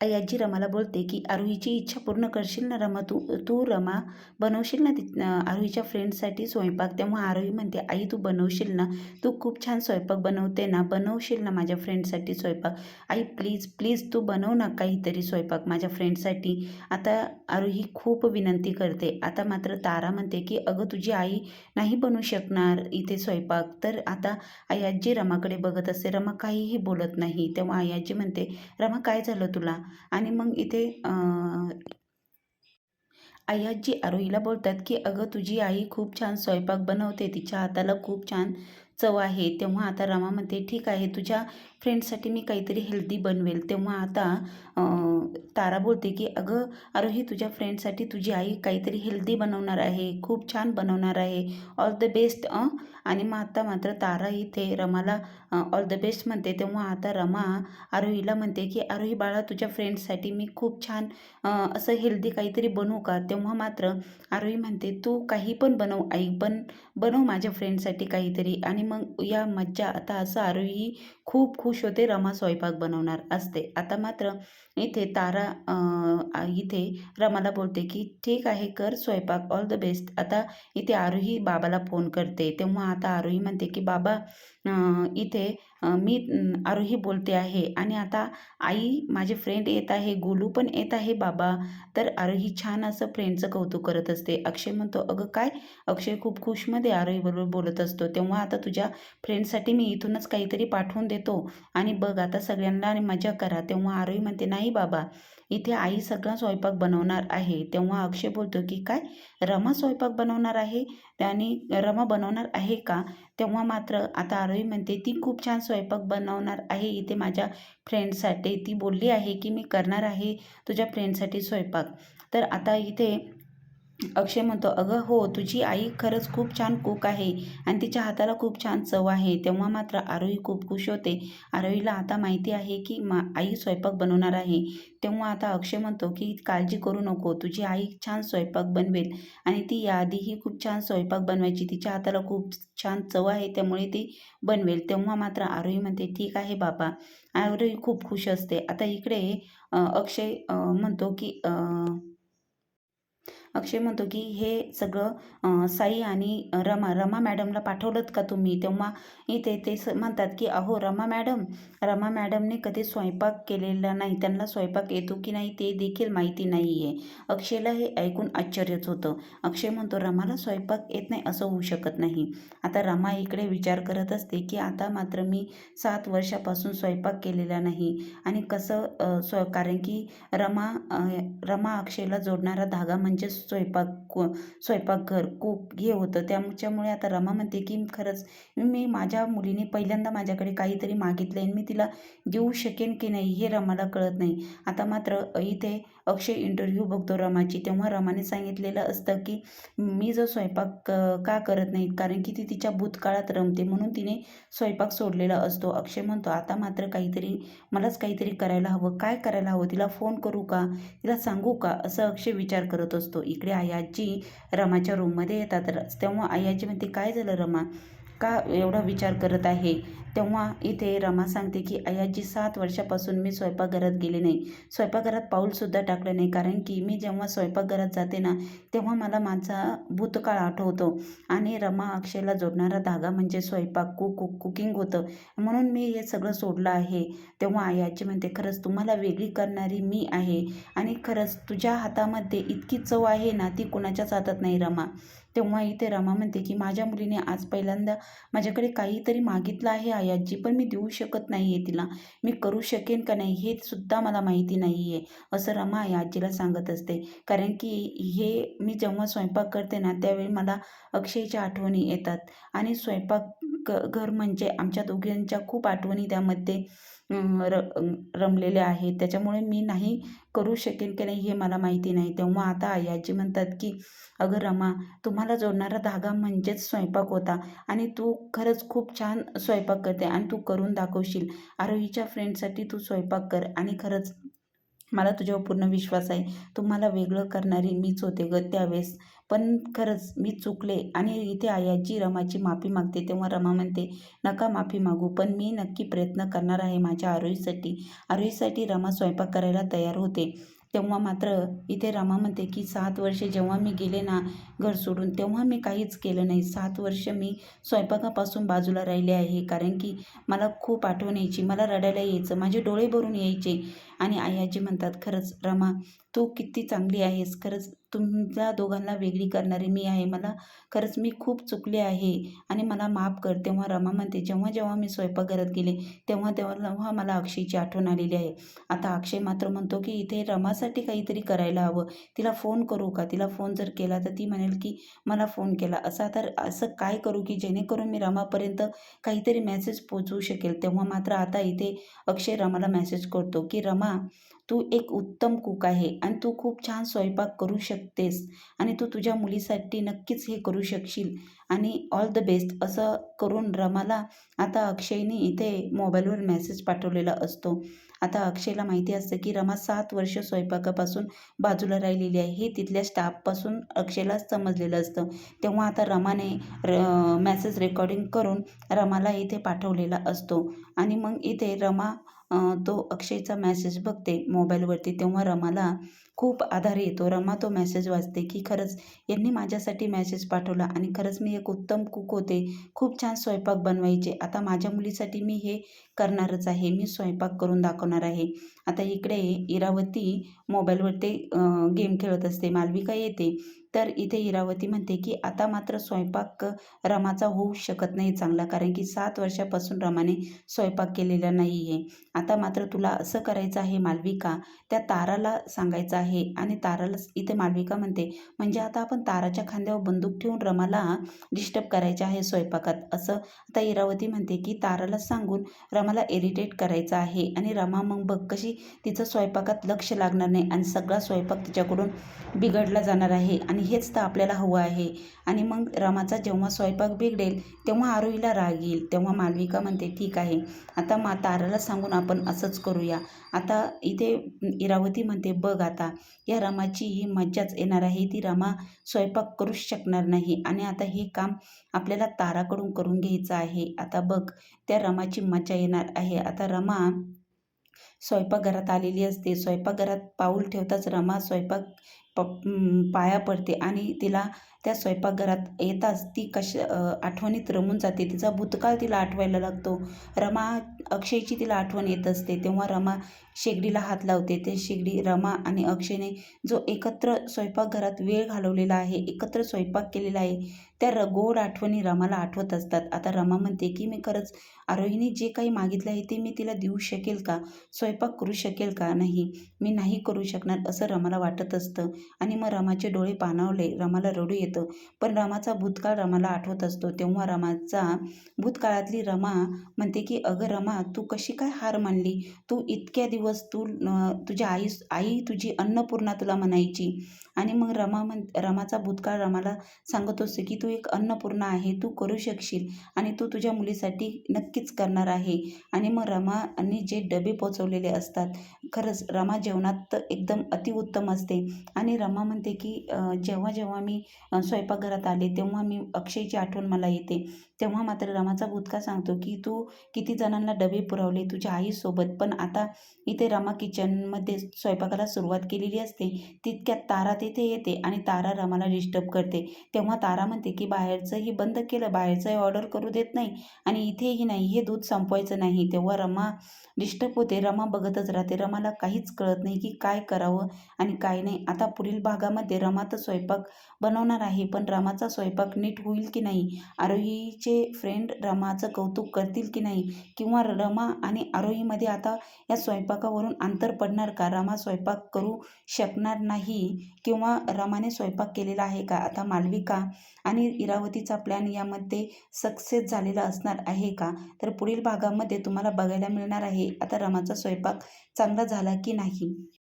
अयाजी रमाला बोलते की आरोहीची इच्छा पूर्ण करशील ना रमा? तू तू रमा बनवशील ना ती आरोहीच्या फ्रेंडसाठी स्वयंपाक? तेव्हा आरोही म्हणते आई तू बनवशील ना? तू खूप छान स्वयंपाक बनवते ना? बनवशील ना माझ्या फ्रेंडसाठी स्वयंपाक? आई प्लीज प्लीज तू बनव ना काहीतरी स्वयंपाक माझ्या फ्रेंडसाठी आता आरोही खूप विनंती करते. आता मात्र तारा म्हणते की अगं तुझी आई नाही बनवू शकणार इथे स्वयंपाक. तर आता अयाजी रमाकडे बघत असते रमा काहीही बोलत नाही. तेव्हा अयाजी म्हणते रमा काय झालं तुला? आणि मग इथे अय्याजी आजी आरोहीला बोलतात की अगं तुझी आई खूप छान स्वयंपाक बनवते. तिच्या हाताला खूप छान चव आहे तेव्हा आता रमा म्हणते ठीक आहे तुझ्या फ्रेंडसाठी मी काहीतरी हेल्दी बनवेल. तेव्हा आता तारा बोलते की अगं आरोही तुझ्या फ्रेंडसाठी तुझी आई काहीतरी हेल्दी बनवणार आहे खूप छान बनवणार आहे ऑल द बेस्ट आणि मग आता मात्र तारा इथे रमाला ऑल द बेस्ट म्हणते. तेव्हा आता रमा आरोहीला म्हणते की आरोही बाळा तुझ्या फ्रेंड्ससाठी मी खूप छान असं हेल्दी काहीतरी बनवू का? तेव्हा मात्र आरोही म्हणते तू काही पण बनव आई पण बनव माझ्या फ्रेंडसाठी काहीतरी. आणि मग या मज्जा. आता असं आरोही खूप खुश होते रमा स्वयंपाक बनवणार असते. आता मात्र इथे तारा इथे रमाला बोलते की ठीक आहे कर स्वयंपाक. ऑल द बेस्ट आता इथे आरोही बाबाला फोन करते. तेव्हा आता आरोही म्हणते की बाबा इथे मी आरोही बोलते आहे. आणि आता आई माझे फ्रेंड येत आहे गोलू पण येत आहे बाबा. तर आरोही छान असं फ्रेंडचं कौतुक करत असते. अक्षय म्हणतो अगं काय? अक्षय खूप खुशमध्ये आरोहीबरोबर बोलत असतो. तेव्हा आता तुझ्या फ्रेंडसाठी मी इथूनच काहीतरी पाठवून देतो. आणि बघ आता सगळ्यांना आणि मजा करा. तेव्हा आरोही म्हणते नाही बाबा इथे आई सगळा स्वयंपाक बनवणार आहे. तेव्हा अक्षय बोलतो की काय? रमा स्वयंपाक बनवणार आहे? आणि रमा बनवणार आहे का? तेव्हा मात्र आता आरोही म्हणते ती खूप छान स्वयंपाक बनवणार आहे. इथे माझ्या फ्रेंडसाठी ती बोलली आहे की मी करणार आहे तुझ्या फ्रेंडसाठी स्वयंपाक. तर आता इथे अक्षय म्हणतो अगं हो तुझी आई खरंच खूप छान कुक आहे आणि तिच्या हाताला खूप छान चव आहे. तेव्हा मात्र आरोही खूप खुश होते. आरोहीला आता माहिती आहे की मा आई स्वयंपाक बनवणार आहे. तेव्हा आता अक्षय म्हणतो की काळजी करू नको तुझी आई छान स्वयंपाक बनवेल आणि ती याआधीही खूप छान स्वयंपाक बनवायची. तिच्या हाताला खूप छान चव आहे त्यामुळे ती बनवेल. तेव्हा मात्र आरोही म्हणते ठीक आहे बाबा. आरोही खूप खुश असते. आता इकडे अक्षय म्हणतो की अक्षय म्हणतो की हे सगळं साई आणि रमा रमा मॅडमला पाठवलं का तुम्ही? तेव्हा इथे ते स म्हणतात की अहो रमा मॅडम रमा मॅडमने कधी स्वयंपाक केलेला नाही. त्यांना स्वयंपाक येतो की नाही ते देखील माहिती नाही आहे अक्षयला हे ऐकून आश्चर्यच होतं. अक्षय म्हणतो रमाला स्वयंपाक येत नाही असं होऊ शकत नाही. आता रमा इकडे विचार करत असते की आता मात्र मी सात वर्षापासून स्वयंपाक केलेला नाही. आणि कसं स्व कारण की रमा रमा अक्षयला जोडणारा धागा म्हणजे स्वयंपाक स्वयंपाकघर कूक हे होतं. त्याच्यामुळे आता रमा म्हणते की खरंच मी माझ्या मुलीने पहिल्यांदा माझ्याकडे काहीतरी मागितलं आहे मी तिला देऊ शकेन की नाही हे रमाला कळत नाही. आता मात्र इथे अक्षय इंटरव्ह्यू बघतो रमाची. तेव्हा रमाने सांगितलेलं असतं की मी जो स्वयंपाक का करत नाही कारण की ती तिच्या भूतकाळात रमते. म्हणून तिने स्वयंपाक सोडलेला असतो. अक्षय म्हणतो आता मात्र काहीतरी मलाच काहीतरी करायला हवं. काय करायला हवं? तिला फोन करू का? तिला सांगू का? असं अक्षय विचार करत असतो. इकडे आयाजी रमाच्या रूममध्ये येतात. तेव्हा आयाजी म्हणते काय झालं रमा? का एवढा विचार करत आहे? तेव्हा इथे रमा सांगते की अयाजी सात वर्षापासून मी स्वयंपाकघरात गेले नाही. स्वयंपाकघरात पाऊलसुद्धा टाकलं नाही. कारण की मी जेव्हा स्वयंपाकघरात जाते ना तेव्हा मला माझा भूतकाळ आठवतो. आणि रमा अक्षयला जोडणारा धागा म्हणजे स्वयंपाक कुक कुक कुकिंग होतं. म्हणून मी हे सगळं सोडलं आहे. तेव्हा आयाची म्हणते खरंच तुम्हाला वेगळी करणारी मी आहे. आणि खरंच तुझ्या हातामध्ये इतकी चव आहे ना ती कुणाच्याच हातात नाही रमा. तेव्हा इथे रमा म्हणते की माझ्या मुलीने आज पहिल्यांदा माझ्याकडे काहीतरी मागितलं आहे आयाजी पण मी देऊ शकत नाही आहे तिला. मी करू शकेन का नाही हे सुद्धा मला माहिती नाही आहे असं रमा आई आजीला सांगत असते. कारण की हे मी जेव्हा स्वयंपाक करते ना त्यावेळी मला अक्षयच्या आठवणी येतात. आणि स्वयंपाक घर म्हणजे आमच्या दोघांच्या खूप आठवणी त्यामध्ये र रमलेले आहे. त्याच्यामुळे मी नाही करू शकेन की नाही हे मला माहिती नाही. तेव्हा आता आई आजी म्हणतात की अगं रमा तुम्हाला जोडणारा धागा म्हणजेच स्वयंपाक होता आणि तू खरंच खूप छान स्वयंपाक करते आणि तू करून दाखवशील. आरोहीच्या फ्रेंडसाठी तू स्वयंपाक कर आणि खरंच मला तुझ्यावर पूर्ण विश्वास आहे. तुम्हाला वेगळं करणारी मीच होते ग त्यावेळेस. पण खरंच मी चुकले आणि इथे आयाजी रमाची माफी मागते तेव्हा रमा म्हणते नका माफी मागू पण मी नक्की प्रयत्न करणार आहे माझ्या आरोहीसाठी. आरोहीसाठी रमा स्वयंपाक करायला तयार होते. तेव्हा मात्र इथे रमा म्हणते की सात वर्षे जेव्हा मी गेले ना घर सोडून तेव्हा मी काहीच केलं नाही. सात वर्ष मी स्वयंपाकापासून बाजूला राहिले आहे कारण की मला खूप आठवण यायची. मला रडायला यायचं. माझे डोळे भरून यायचे. आणि आयाजी म्हणतात खरंच रमा तू किती चांगली आहेस. खरंच तुमच्या दोघांना वेगळी करणारी मी आहे. मला खरंच मी खूप चुकले आहे आणि मला माफ कर. तेव्हा रमा म्हणते जेव्हा जेव्हा मी स्वयंपाकघरात गेले तेव्हा तेव्हा मला अक्षयची आठवण आलेली आहे. आता अक्षय मात्र म्हणतो की इथे रमासाठी काहीतरी करायला हवं. तिला फोन करू का? तिला फोन जर केला तर ती म्हणेल की मला फोन केला. असा तर असं काय करू की जेणेकरून मी रमापर्यंत काहीतरी मेसेज पोचवू शकेल. तेव्हा मात्र आता इथे अक्षय रमाला मेसेज करतो की रमा तू एक उत्तम कुक आहे आणि तू खूप छान स्वयंपाक करू शकतेस आणि तू तुझ्या मुलीसाठी नक्कीच हे करू शकशील आणि ऑल द बेस्ट असं करून रमाला आता अक्षयने इथे मोबाईलवर मेसेज पाठवलेला असतो. आता अक्षयला माहिती असतं की रमा सात वर्ष स्वयंपाकापासून बाजूला राहिलेली आहे. हे तिथल्या स्टाफपासून अक्षयलाच समजलेलं असतं. तेव्हा आता रमाने र मेसेज रेकॉर्डिंग करून रमाला इथे पाठवलेला असतो. आणि मग इथे रमा तो अक्षयचा मॅसेज बघते मोबाईलवरती तेव्हा रमाला खूप आधार येतो. रमा तो मेसेज वाचते की खरंच यांनी माझ्यासाठी मॅसेज पाठवला आणि खरंच मी एक उत्तम कुक होते. खूप छान स्वयंपाक बनवायचे. आता माझ्या मुलीसाठी मी हे करणारच आहे. मी स्वयंपाक करून दाखवणार आहे. आता इकडे इरावती मोबाईलवरती गेम खेळत असते. मालविका येते. तर इथे इरावती म्हणते की आता मात्र स्वयंपाक रमाचा होऊ शकत नाही चांगला कारण की सात वर्षापासून रमाने स्वयंपाक केलेला नाही आहे आता मात्र तुला असं करायचं आहे मालविका त्या ताराला सांगायचं आहे आणि ताराला इथे मालविका म्हणते म्हणजे आता आपण ताराच्या खांद्यावर बंदूक ठेवून रमाला डिस्टर्ब करायचे आहे स्वयंपाकात? असं आता इरावती म्हणते की ताराला सांगून रमाला इरिटेट करायचं आहे आणि रमा मग बघ कशी तिचं स्वयंपाकात लक्ष लागणार नाही आणि सगळा स्वयंपाक तिच्याकडून बिघडला जाणार आहे आणि हेच तर आपल्याला हवं आहे. आणि मग रमाचा जेव्हा स्वयंपाक बिघडेल तेव्हा आरोहीला राग येईल. तेव्हा मालविका म्हणते ठीक आहे. आता मा ताराला सांगून आपण असंच करूया. आता इथे इरावती म्हणते बघ आता या रमाची ही मज्जाच येणार आहे. ती रमा स्वयंपाक करूच शकणार नाही. आणि आता हे काम आपल्याला ताराकडून करून घ्यायचं आहे. आता बघ त्या रमाची मज्जा येणार आहे. आता रमा स्वयंपाकघरात आलेली असते. स्वयंपाकघरात पाऊल ठेवताच रमा स्वयंपाक प पाया पडते आणि तिला त्या स्वयंपाकघरात येताच ती कश आठवणीत रमून जाते. तिचा भूतकाळ तिला आठवायला लागतो. रमा अक्षयची तिला आठवण येत असते. तेव्हा रमा शेगडीला हात लावते. ते शेगडी रमा आणि अक्षयने जो एकत्र स्वयंपाकघरात वेळ घालवलेला आहे एकत्र स्वयंपाक केलेला आहे त्या र गोड आठवणी रमाला आठवत असतात. आता रमा म्हणते की मी खरंच आरोहीने जे काही मागितलं आहे ते मी तिला देऊ शकेल का? स्वयंपाक करू शकेल का? नाही मी नाही करू शकणार असं रमाला वाटत असतं. आणि मग रमाचे डोळे पाणावले. रमाला रडू येतं. पण रमाचा भूतकाळ रमाला आठवत असतो. तेव्हा रमाचा भूतकाळातली रमा म्हणते की अगं रमा तू कशी काय हार मानली? तू इतक्या दिवस तू तुझ्या आई आई तुझी अन्नपूर्णा तुला म्हणायची. आणि मग रमा म्हण रमाचा भूतकाळ रमाला सांगत असतो की तू एक अन्नपूर्णा आहे. तू करू शकशील आणि तू तुझ्या मुलीसाठी नक्कीच करणार आहे. आणि मग रमाने जे डबे पोचवलेले असतात. खरंच रमा जेवणात एकदम अतिउत्तम असते. आणि रमा म्हणते की जेव्हा जेव्हा मी स्वयंपाकघरात आले तेव्हा मी अक्षयची आठवण मला येते. तेव्हा मात्र रमाचा भूतका सांगतो की तू किती जणांना डबे पुरवले तुझ्या आईसोबत पण आता इथे रमा किचनमध्ये स्वयंपाकाला सुरुवात केलेली असते. तितक्यात तारा तिथे येते आणि तारा रमाला डिस्टर्ब करते. तेव्हा तारा म्हणते की बाहेरचंही बंद केलं बाहेरचंही ऑर्डर करू देत नाही आणि इथेही नाही हे दूध संपवायचं नाही. तेव्हा रमा डिस्टर्ब होते. रमा बघतच राहते. रमाला काहीच कळत नाही की काय करावं आणि काय नाही. आता पुढे पुढील भागामध्ये रमाचा स्वयंपाक बनवणार आहे पण रमाचा स्वयंपाक नीट होईल की नाही? आरोहीचे फ्रेंड रमाचं कौतुक करतील की नाही? किंवा रमा आणि आरोहीमध्ये आता या स्वयंपाकावरून अंतर पडणार का? रमा स्वयंपाक करू शकणार नाही किंवा रमाने स्वयंपाक केलेला आहे का? आता मालविका आणि इरावतीचा प्लॅन यामध्ये सक्सेस झालेला असणार आहे का? तर पुढील भागामध्ये तुम्हाला बघायला मिळणार आहे आता रमाचा स्वयंपाक चांगला झाला की नाही?